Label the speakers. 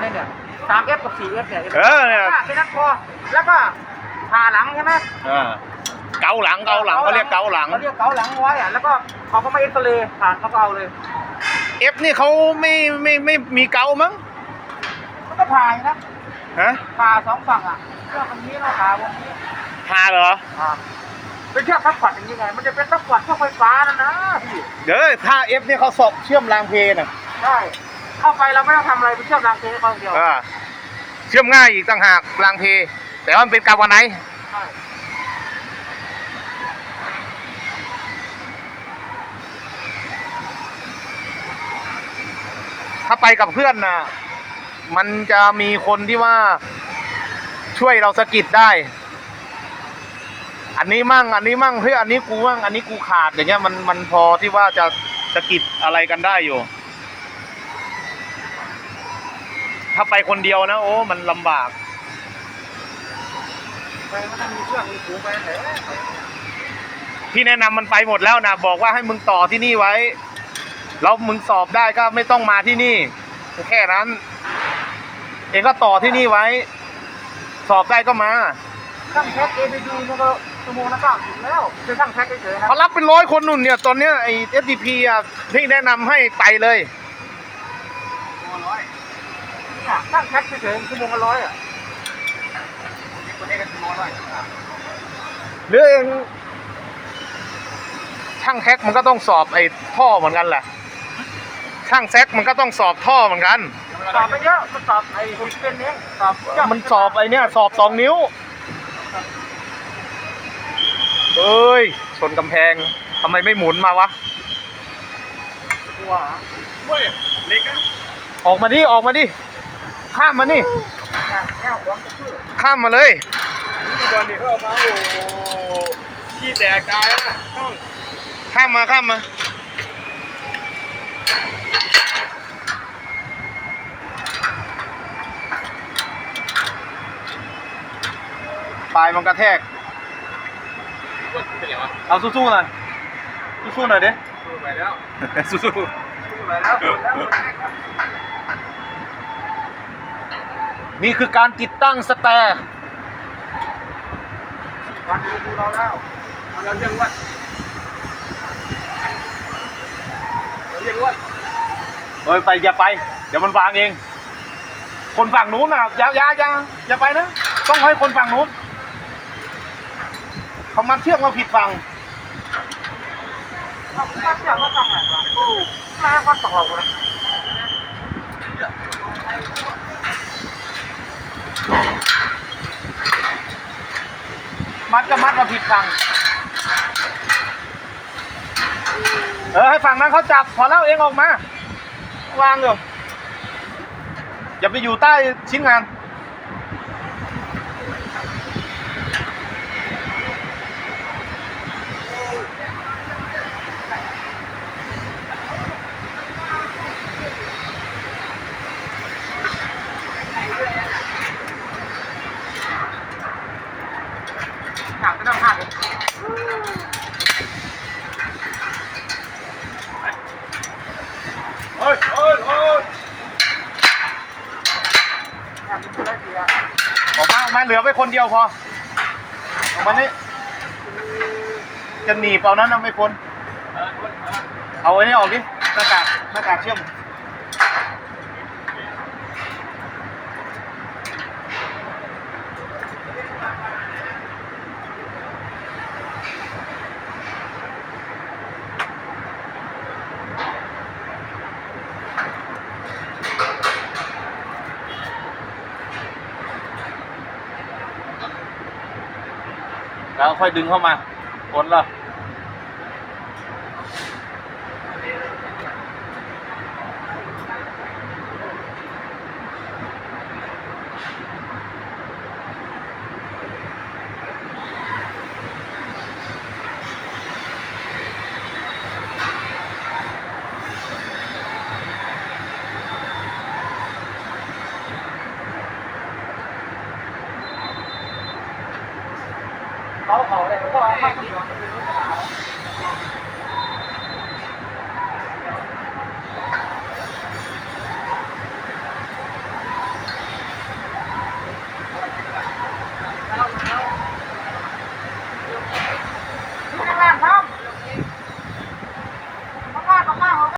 Speaker 1: เนี่ยเนี่ยสามเอฟกับสี่เอฟเนี่ย
Speaker 2: เออเนี่ย
Speaker 1: แค่นั้นพอแล้วก็ผ่าหลังใช่ไหม
Speaker 2: อ่าเกาหลังเกาหลังเขาเรียกเกาหลัง
Speaker 1: เขาเรียกเกาหลังไว้อะแล้วก็เขาก็มาเอ็กซเรย์ผ่านเขาก็เอาเลย
Speaker 2: เอฟนี่เขาไม่ไม่ไม่มีเกามั้ง
Speaker 1: มันก็ผ่าอยู่นะ
Speaker 2: ฮะ
Speaker 1: ผ่าสองฝั่งอะเชือกตรงนี้แล้วผ่าตรงนี้
Speaker 2: พาเหรอ
Speaker 1: อ่าเป็นเชือกทับปัดอย่างนี้ไง มันจะเป็นทับปัดเชือกไฟฟ้านะนะพี่
Speaker 2: เดี๋ยวถ้าเอฟนี่เขาสอบเชื่อมรางเพน่ะ
Speaker 1: ใช่ เข้าไปเราไม่ต้องทำอะไรเป็นเชื่อกรางเทให้เขาอย่างเดียว
Speaker 2: อ่าเชื่อมง่ายอีกต่างหากรางเพ แต่ว่ามันเป็นกาววันไหน
Speaker 1: ใช่
Speaker 2: ถ้าไปกับเพื่อนนะมันจะมีคนที่ว่าช่วยเราสะกิดได้ อันนี้มั่ง อันนี้มั่งเฮ้ยอันนี้กูมั่ง อันนี้กูขาดอย่างเงี้ยมันมันพอที่ว่าจะสะกิดอะไรกันได้อยู่ ถ้าไปคนเดียวนะ โอ้ มันลำบาก
Speaker 1: ไปมันต้องมีเชือกมีผูกไปไหน
Speaker 2: พี่แนะนำมันไปหมดแล้วนะบอกว่าให้มึงต่อที่นี่ไว้ แล้วมึงสอบได้ก็ไม่ต้องมาที่นี่ แค่นั้น เองก็ต่อที่นี่ไว้ สอบได้ก็มา
Speaker 1: ช่างแพ็ค ABD มันก็ชั่วโมงละเก้าสิบแล้วเป็นช่างแพ็คเฉยๆนะ
Speaker 2: เขารับเป็นร้อยคนนุ่นเนี่ย ตอนเนี้ยไอ้ SDP อะพี่แนะนำให้ไปเลย
Speaker 1: เนี่ยช่างแพ็คเฉยๆชั่วโมงละร้อยอะคนนี้ก็ชั่วโมงละร้อย
Speaker 2: หรือเองช่างแท็กมันก็ต้องสอบไอ้ท่อเหมือนกันแหละช่างแซกมันก็ต้องสอบท่อเหมือนกัน
Speaker 1: สอบไปเยอะมันสอบไอ้หุ่นเป็นเองสอบเชืก
Speaker 2: มันสอบไอ้เนี่ยสอบสองนิ้วเอ้ยชนกำแพงทำไมไม่หมุนมาวะ
Speaker 1: กลัวเหรอ
Speaker 3: เว้ยเล็กอะ
Speaker 2: ออกมาดิ ออกมาดิ ข้ามมานี่
Speaker 1: เนี่ยแนวหัวมันชื่อ
Speaker 2: ข้ามมาเลย
Speaker 3: นี่บอลนี่เขาเอามาโอ้โหขี้แตกตายแล้วนะต้อง
Speaker 2: ข้ามมาข้ามมาปลายมันกระแทก
Speaker 3: เป็นยังไงวะ
Speaker 2: เอาสู้ๆหน่อย สู้ๆหน่อยดิ
Speaker 3: พูดไปแล้ว
Speaker 2: สู้
Speaker 1: ไปแล้วไปแล้ว
Speaker 2: ๆ นี่คือการติดตั้งสแตร์
Speaker 1: วันดูดูเราแล้ว
Speaker 3: เอาเราเรียกว่าเราเรียกว่า
Speaker 2: เฮ้ยไปอย่าไป เดี๋ยวมันวางเอง คนฝั่งนู้นน่ะอย่าอย่าอย่าอย่าไปนะ ต้องให้คนฝั่งนู้นเขามัดเชือกมาผิดฝั่ง
Speaker 1: เอามาเชือกมาตั้งไหนวะโอ้มาวัดตกเราเลย
Speaker 2: มัดก็มัดมาผิดฝั่งเออให้ฝั่งนั้นเขาจับพอแล้วเองออกมา วางอยู่อย่าไปอยู่ใต้ชิ้นงาน
Speaker 1: หนักก็ต้องห้าเลย
Speaker 3: เฮ้ยเฮ้ยเฮ้ย
Speaker 1: หนักเป็นไรเสีย
Speaker 2: ออกมาออกมาเหลือไปคนเดียวพอออกมานี่จะหนีบเอานั้นไม่พ้น
Speaker 3: เออคนเออ
Speaker 2: เอาไอ้นี่ออกดิหน้ากากหน้ากากเชื่อม แล้วค่อยดึงเข้ามาพ้นแล้ว
Speaker 1: เขาเขาเลย Lewat.